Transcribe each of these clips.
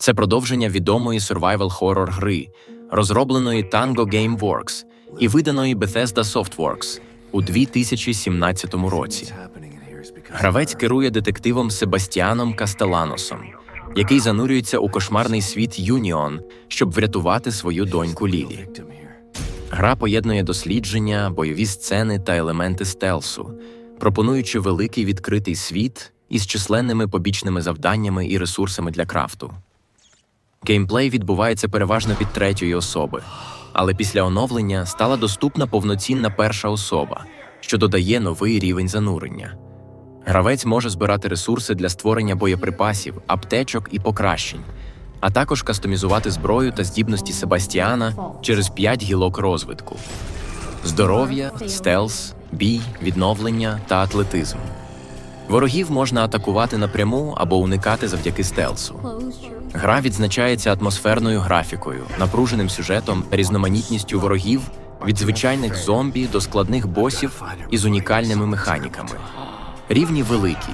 Це продовження відомої survival horror гри, розробленої Tango Gameworks і виданої Bethesda Softworks у 2017 році. Гравець керує детективом Себастьяном Кастеланосом, який занурюється у кошмарний світ Юніон, щоб врятувати свою доньку Лілі. Гра поєднує дослідження, бойові сцени та елементи стелсу, пропонуючи великий відкритий світ із численними побічними завданнями і ресурсами для крафту. Геймплей відбувається переважно від третьої особи, але після оновлення стала доступна повноцінна перша особа, що додає новий рівень занурення. Гравець може збирати ресурси для створення боєприпасів, аптечок і покращень, а також кастомізувати зброю та здібності Себастіана через 5 гілок розвитку: здоров'я, стелс, бій, відновлення та атлетизм. Ворогів можна атакувати напряму або уникати завдяки стелсу. Гра відзначається атмосферною графікою, напруженим сюжетом, різноманітністю ворогів від звичайних зомбі до складних босів із унікальними механіками. Рівні великі,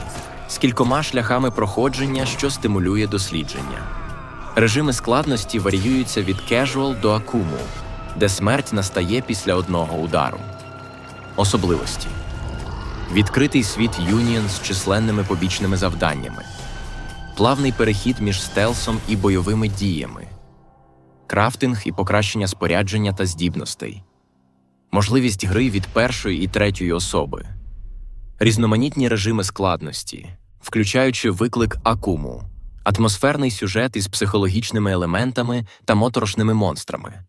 з кількома шляхами проходження, що стимулює дослідження. Режими складності варіюються від casual до акуму, де смерть настає після одного удару. Особливості відкритий світ Юніон з численними побічними завданнями, плавний перехід між стелсом і бойовими діями, крафтинг і покращення спорядження та здібностей, можливість гри від першої і третьої особи, різноманітні режими складності, включаючи виклик акуму, атмосферний сюжет із психологічними елементами та моторошними монстрами.